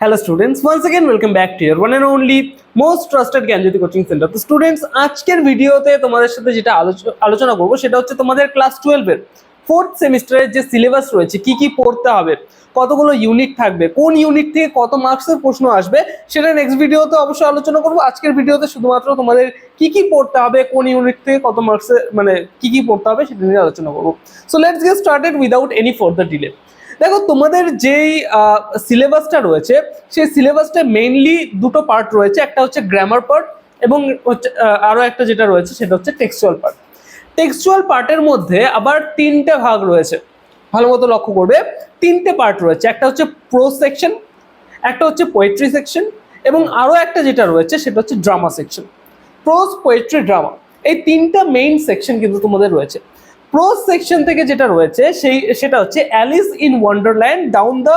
hello students once again welcome back to year one and only most trusted Gyanjyoti coaching centre তো students আজকের ভিডিওতে তোমাদের সাথে যেটা আলোচ- আলোচনা করবো সেটা হচ্ছে তোমাদের ক্লাস টুয়েলভের ফোর্থ সেমিস্টারের যে সিলেবাস রয়েছে কি কি পড়তে হবে কতগুলো ইউনিট থাকবে কোন ইউনিট থেকে কত মার্কসের প্রশ্ন আসবে সেটা নেক্সট ভিডিওতে অবশ্যই আলোচনা করবো আজকের ভিডিওতে শুধুমাত্র তোমাদের কি কি পড়তে হবে কোন ইউনিট থেকে কত মার্কসের মানে কি কি পড়তে হবে সেটা নিয়ে আলোচনা করবো so let's get started without any further delay দেখো তোমাদের যেই সিলেবাসটা রয়েছে সেই সিলেবাসটা মেইনলি দুটো পার্ট রয়েছে। একটা হচ্ছে গ্রামার পার্ট এবং আহ, একটা যেটা রয়েছে সেটা হচ্ছে টেক্সচুয়াল পার্ট টেক্সচুয়াল পার্টের মধ্যে আবার তিনটে ভাগ রয়েছে। ভালো মতো লক্ষ্য করবে। তিনটে পার্ট রয়েছে। একটা হচ্ছে প্রো সেকশন একটা হচ্ছে পোয়েট্রি সেকশন এবং আরও একটা যেটা রয়েছে সেটা হচ্ছে drama section prose poetry drama এই তিনটা মেইন সেকশন কিন্তু তোমাদের রয়েছে। প্রোজ সেকশন থেকে যেটা রয়েছে, সেই, সেটা হচ্ছে Alice in Wonderland down the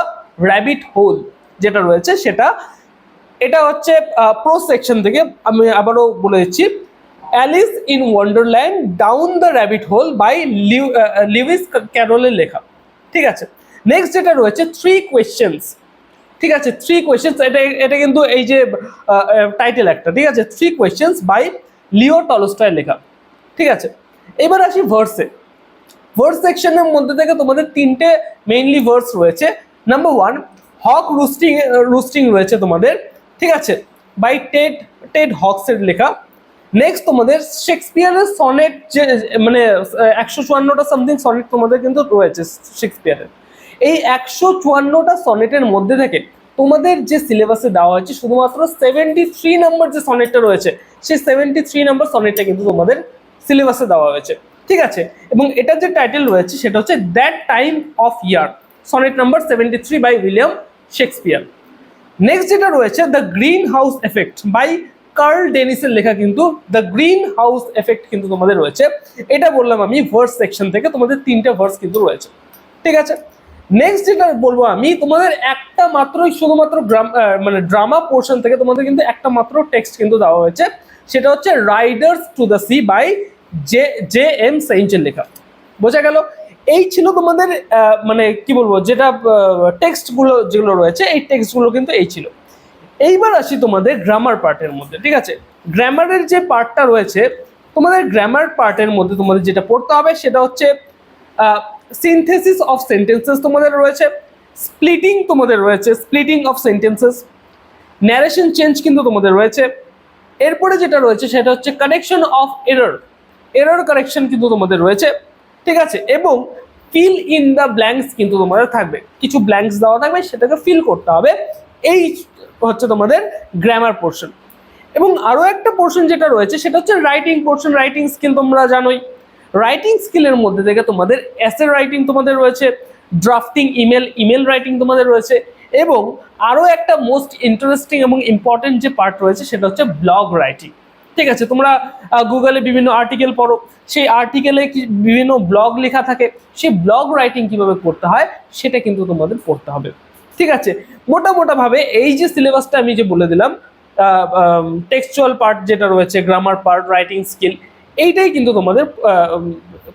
rabbit hole যেটা রয়েছে সেটা। এটা হচ্ছে প্রো সেকশন থেকে আমি আবারও বলে দিচ্ছি। Alice in Wonderland down the rabbit hole by Lewis ক্যারোলের লেখা। ঠিক আছে? নেক্সট যেটা রয়েছে থ্রি কোয়েশ্চেন্স ঠিক আছে? থ্রি কোয়েশ্চেন্স এটা এটা কিন্তু এই যে টাইটেল একটা। ঠিক আছে? থ্রি কোয়েশ্চেন্স বাই লিও টলস্টয়ের লেখা। ঠিক আছে? এবার আসি ভার্সে ভার্স সেকশনের মধ্যে থেকে তোমাদের তিনটে মেইনলি ভার্স রয়েছে। Number one hawk roosting roosting রয়েছে তোমাদের। ঠিক আছে? বাই টেড টেড হকসের লেখা। নেক্সট তোমাদের শেক্সপিয়ারের সনেট যে মানে একশো চুয়ান্নটা সামথিং সনেট তোমাদের কিন্তু রয়েছে শেক্সপিয়ারের এই একশো চুয়ান্নটা সনেটের মধ্যে থেকে তোমাদের যে সিলেবাসে দেওয়া হয়েছে, শুধুমাত্র সেভেন্টি থ্রি নাম্বার যে সনেটটা রয়েছে, সেই সেভেন্টি থ্রি নাম্বার সনেটটা কিন্তু তোমাদের সিলেবাসে দেওয়া হয়েছে। ঠিক আছে? এবং এটার যে টাইটেল রয়েছে সেটা হচ্ছে that time of year sonnet number seventy three by William Shakespeare next যেটা রয়েছে the greenhouse effect by Carl ডেনিসের লেখা কিন্তু দ্য গ্রিন হাউস এফেক্ট কিন্তু তোমাদের রয়েছে। এটা বললাম আমি ভার্স সেকশন থেকে, তোমাদের তিনটে ভার্স কিন্তু রয়েছে। ঠিক আছে? নেক্সট যেটা বলব আমি, তোমাদের একটা মাত্রই শুধুমাত্র মানে ড্রামা পোর্শন থেকে তোমাদের কিন্তু একটা মাত্র টেক্সট কিন্তু দেওয়া হয়েছে। সেটা হচ্ছে riders to the sea by J J M সেইঞ্চের লেখা। বোঝা গেল? এই ছিল তোমাদের মানে কি বলব, যেটা টেক্সটগুলো যেগুলো রয়েছে, এই টেক্সটগুলো কিন্তু এই ছিল। এইবার আসি তোমাদের গ্রামার পার্টের মধ্যে, ঠিক আছে? গ্রামারের যে পার্টটা রয়েছে, তোমাদের গ্রামার পার্টের মধ্যে তোমাদের যেটা পড়তে হবে, সেটা হচ্ছে সিনথেসিস অফ সেন্টেন্সেস তোমাদের রয়েছে স্প্লিটিং তোমাদের রয়েছে splitting of sentences narration change কিন্তু তোমাদের রয়েছে। এরপরে যেটা রয়েছে, সেটা হচ্ছে connection of error error correction কিন্তু তোমাদের রয়েছে, ঠিক আছে? এবং ফিল ইন দ্য ব্ল্যাঙ্কস কিন্তু তোমাদের থাকবে। কিছু ব্ল্যাঙ্কস দেওয়া থাকবে, সেটাকে ফিল করতে হবে। এই হচ্ছে তোমাদের গ্রামার পোর্শন এবং আরও একটা পোর্শন যেটা রয়েছে, সেটা হচ্ছে রাইটিং পোর্শন রাইটিং স্কিল তোমরা জানোই। রাইটিং স্কিলের মধ্যে থেকে তোমাদের অ্যাসে রাইটিং তোমাদের রয়েছে ড্রাফটিং ইমেল ইমেল রাইটিং তোমাদের রয়েছে, এবং আরও একটা মোস্ট ইন্টারেস্টিং এবং ইম্পর্টেন্ট যে পার্ট রয়েছে, সেটা হচ্ছে ব্লগ রাইটিং ঠিক আছে, তোমরা গুগলে বিভিন্ন আর্টিকেল পড়ো। সেই আর্টিকেলে বিভিন্ন ব্লগ লেখা থাকে, সেই ব্লগ রাইটিং কীভাবে করতে হয়, সেটা কিন্তু তোমাদের পড়তে হবে। ঠিক আছে, মোটামোটাভাবে এই যে সিলেবাসটা আমি যে বলে দিলাম টেক্সচুয়াল পার্ট যেটা রয়েছে গ্রামার পার্ট রাইটিং স্কিল এইটাই কিন্তু তোমাদের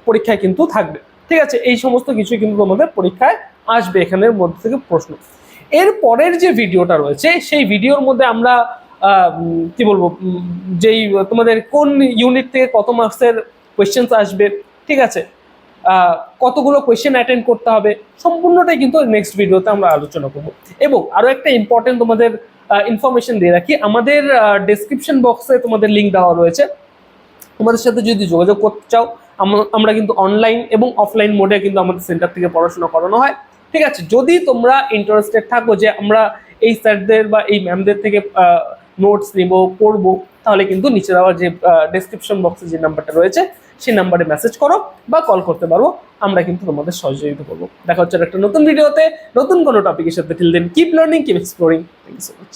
পরীক্ষায় কিন্তু থাকবে। ঠিক আছে, এই সমস্ত কিছু কিন্তু তোমাদের পরীক্ষায় আসবে এখানের মধ্যে থেকে প্রশ্ন। এর পরের যে ভিডিওটা রয়েছে, সেই ভিডিওর মধ্যে আমরা কি বলব যেই তোমাদের কোন ইউনিট থেকে কত মার্কসের কোয়েশ্চেন্স আসবে, ঠিক আছে? কতগুলো কোয়েশ্চেন অ্যাটেন্ড করতে হবে, সম্পূর্ণটাই কিন্তু নেক্সট ভিডিওতে আমরা আলোচনা করব। এবং আরও একটা ইম্পর্টেন্ট তোমাদের ইনফরমেশন দিয়ে রাখি, আমাদের ডেসক্রিপশন বক্সে তোমাদের লিঙ্ক দেওয়া রয়েছে। তোমাদের সাথে যদি যোগাযোগ করতে চাও, আম- আমরা কিন্তু অনলাইন এবং অফলাইন মোডে কিন্তু আমাদের সেন্টার থেকে পড়াশোনা করানো হয়, ঠিক আছে? যদি তোমরা ইন্টারেস্টেড থাকো যে আমরা এই স্যারদের বা এই ম্যামদের থেকে নোটস নিব, পড়ব, তাহলে কিন্তু নিচে দেওয়ার যে ডেসক্রিপশন বক্সে যে নাম্বারটা রয়েছে, সেই নাম্বারে মেসেজ করো বা কল করতে পারব আমরা কিন্তু তোমাদের সহযোগিতা করব। দেখা হচ্ছে একটা নতুন ভিডিওতে নতুন কোনো টপিকের সাথে। Till then keep learning keep exploring thank you so much